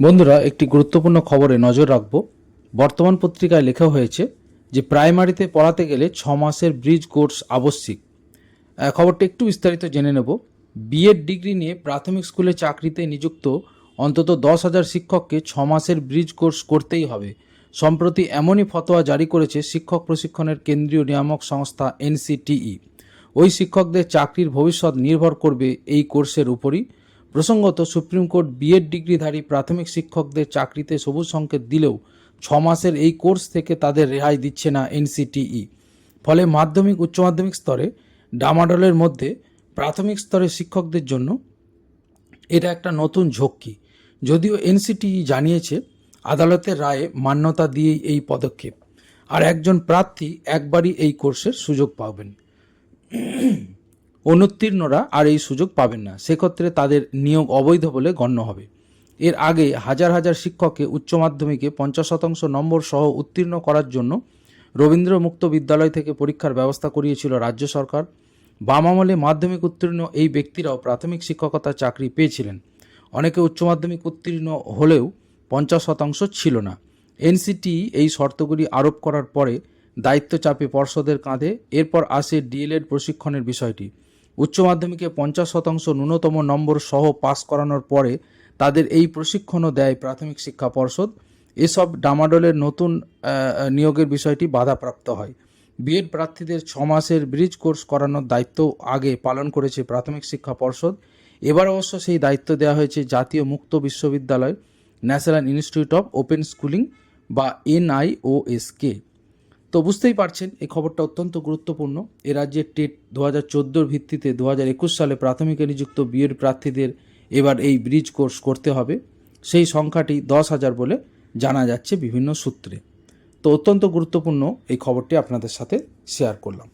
বন্ধুরা, একটি গুরুত্বপূর্ণ খবরে নজর রাখব। বর্তমান পত্রিকায় লেখা হয়েছে যে, প্রাইমারিতে পড়াতে গেলে ছ মাসের ব্রিজ কোর্স আবশ্যিক। খবরটা একটু বিস্তারিত জেনে নেব। বিএড ডিগ্রি নিয়ে প্রাথমিক স্কুলে চাকরিতে নিযুক্ত অন্তত দশ হাজার শিক্ষককে ছ মাসের ব্রিজ কোর্স করতেই হবে। সম্প্রতি এমনই ফতোয়া জারি করেছে শিক্ষক প্রশিক্ষণের কেন্দ্রীয় নিয়ামক সংস্থা এনসিটিই ওই শিক্ষকদের চাকরির ভবিষ্যৎ নির্ভর করবে এই কোর্সের উপরই। প্রসঙ্গত সুপ্রিম কোর্ট বিএড ডিগ্রিধারী প্রাথমিক শিক্ষকদের চাকরিতে সবুজ সংকেত দিলেও ছ মাসের এই কোর্স থেকে তাদের রেহাই দিচ্ছে না এনসিটিই ফলে মাধ্যমিক, উচ্চ মাধ্যমিক স্তরে ডামাডলের মধ্যে প্রাথমিক স্তরের শিক্ষকদের জন্য এটা একটা নতুন ঝক্কি। যদিও এনসিটিই জানিয়েছে, আদালতের রায়ে মান্যতা দিয়েই এই পদক্ষেপ। আর একজন প্রার্থী একবারই এই কোর্সের সুযোগ পাবেন। অনুত্তীর্ণরা আর এই সুযোগ পাবেন না। সেক্ষেত্রে তাদের নিয়োগ অবৈধ বলে গণ্য হবে। এর আগে হাজার হাজার শিক্ষককে উচ্চ মাধ্যমিকে পঞ্চাশ শতাংশ নম্বর সহ উত্তীর্ণ করার জন্য রবীন্দ্র মুক্ত বিদ্যালয় থেকে পরীক্ষার ব্যবস্থা করিয়েছিল রাজ্য সরকার। বাম আমলে মাধ্যমিক উত্তীর্ণ এই ব্যক্তিরাও প্রাথমিক শিক্ষকতার চাকরি পেয়েছিলেন। অনেকে উচ্চ মাধ্যমিক উত্তীর্ণ হলেও পঞ্চাশ শতাংশ ছিল না। এনসিটি এই শর্তগুলি আরোপ করার পরে দায়িত্ব চাপে পর্ষদের কাঁধে। এরপর আসে ডিএলএড প্রশিক্ষণের বিষয়টি। উচ্চ মাধ্যমিকে পঞ্চাশ শতাংশ ন্যূনতম নম্বর সহ পাস করানোর পরে তাদের এই প্রশিক্ষণও দেয় প্রাথমিক শিক্ষা পর্ষদ। এসব ডামাডোলের নতুন নিয়োগের বিষয়টি বাধাপ্রাপ্ত হয়। বিএড প্রার্থীদের ছ মাসের ব্রিজ কোর্স করানোর দায়িত্ব আগে পালন করেছে প্রাথমিক শিক্ষা পর্ষদ। এবার অবশ্য সেই দায়িত্ব দেওয়া হয়েছে জাতীয় মুক্ত বিশ্ববিদ্যালয়, National Institute of Open Schooling বা এনআইওএসকে। তো বুঝতেই পারছেন, এই খবরটা অত্যন্ত গুরুত্বপূর্ণ। এ রাজ্যে টেট দু হাজার চোদ্দোর ভিত্তিতে দু হাজার একুশ সালে প্রাথমিকে নিযুক্ত বিয়ের প্রার্থীদের এবার এই ব্রিজ কোর্স করতে হবে। সেই সংখ্যাটি দশ হাজার বলে জানা যাচ্ছে বিভিন্ন সূত্রে। তো অত্যন্ত গুরুত্বপূর্ণ এই খবরটি আপনাদের সাথে শেয়ার করলাম।